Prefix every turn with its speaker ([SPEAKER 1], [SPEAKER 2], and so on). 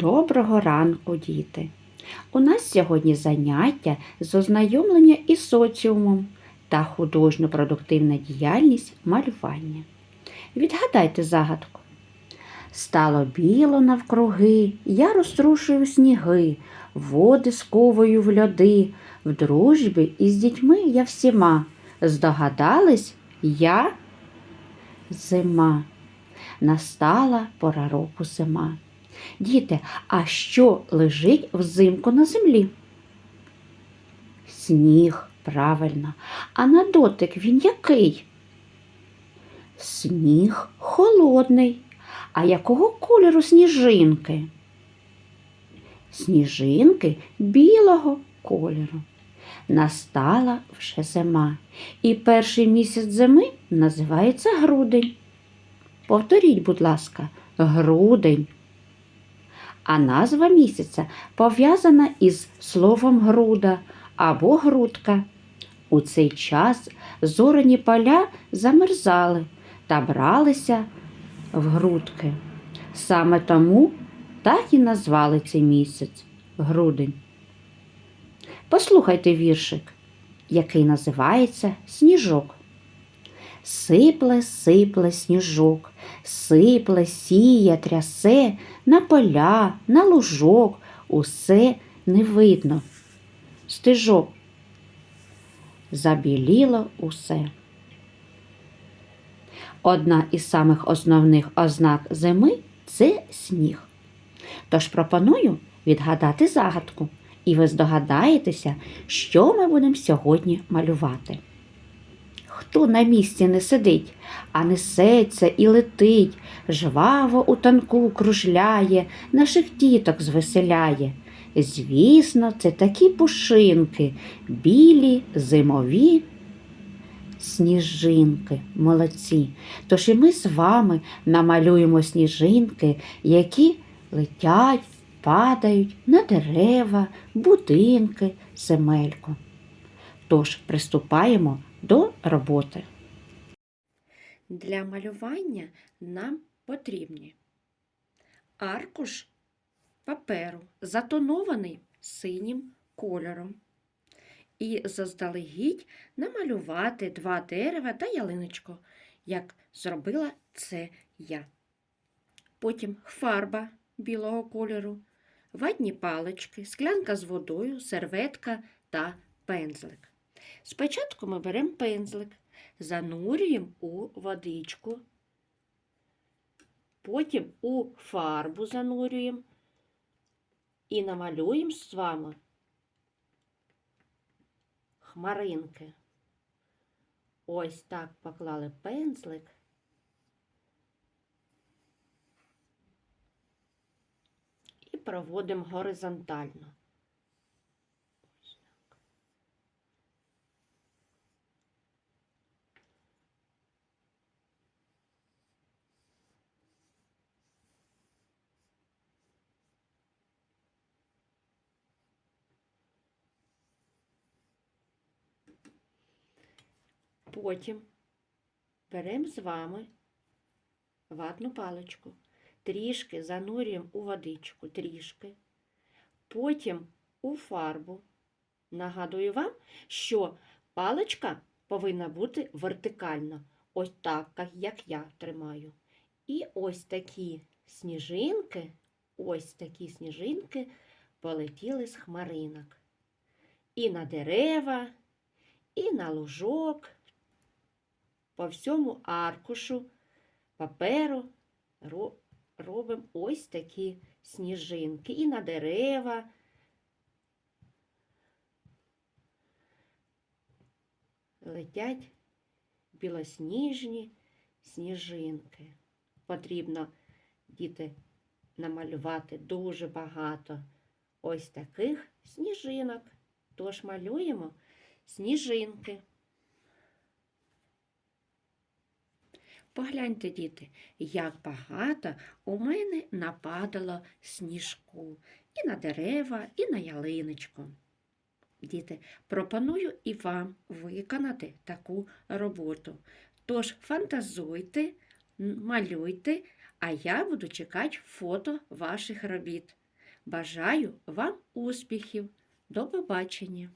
[SPEAKER 1] Доброго ранку, діти! У нас сьогодні заняття з ознайомлення із соціумом та художньо-продуктивна діяльність малювання. Відгадайте загадку. Стало біло навкруги, я розтрушую сніги, води сковую в льоди, в дружбі із дітьми я всіма. Здогадались, я зима. Настала пора року зима. Діти, а що лежить взимку на землі? Сніг, правильно. А на дотик він який? Сніг холодний. А якого кольору сніжинки? Сніжинки білого кольору. Настала вже зима, і перший місяць зими називається грудень. Повторіть, будь ласка, грудень. А назва місяця пов'язана із словом груда або грудка. У цей час зоряні поля замерзали та бралися в грудки. Саме тому так і назвали цей місяць грудень. Послухайте віршик, який називається Сніжок. Сипле, сипле сніжок, сипле, сіє, трясе, на поля, на лужок, усе не видно. Стежок. Забіліло усе. Одна із самих основних ознак зими це сніг. Тож пропоную відгадати загадку, і ви здогадаєтеся, що ми будемо сьогодні малювати. Хто на місці не сидить, а несеться і летить, жваво у танку кружляє, наших діток звеселяє. Звісно, це такі пушинки, білі, зимові сніжинки, молодці. Тож і ми з вами намалюємо сніжинки, які летять, падають на дерева, будинки, земельку. Тож приступаємо до роботи. Для малювання нам потрібні аркуш паперу, затонований синім кольором. І заздалегідь намалювати два дерева та ялиночку, як зробила це я. Потім фарба білого кольору, ватні палички, склянка з водою, серветка та пензлик. Спочатку ми беремо пензлик, занурюємо у водичку, потім у фарбу занурюємо і намалюємо з вами хмаринки. Ось так поклали пензлик. І проводимо горизонтально. Потім беремо з вами ватну паличку, трішки занурюємо у водичку, трішки, потім у фарбу. Нагадую вам, що паличка повинна бути вертикальна, ось так, як я тримаю. І ось такі сніжинки, ось такі сніжинки полетіли з хмаринок. І на дерева, і на лужок по всьому аркушу паперу робимо ось такі сніжинки і на дерева. Летять білосніжні сніжинки. Потрібно діти намалювати дуже багато ось таких сніжинок. Тож малюємо сніжинки. Погляньте, діти, як багато у мене нападало сніжку і на дерева, і на ялиночку. Діти, пропоную і вам виконати таку роботу. Тож фантазуйте, малюйте, а я буду чекати фото ваших робіт. Бажаю вам успіхів! До побачення!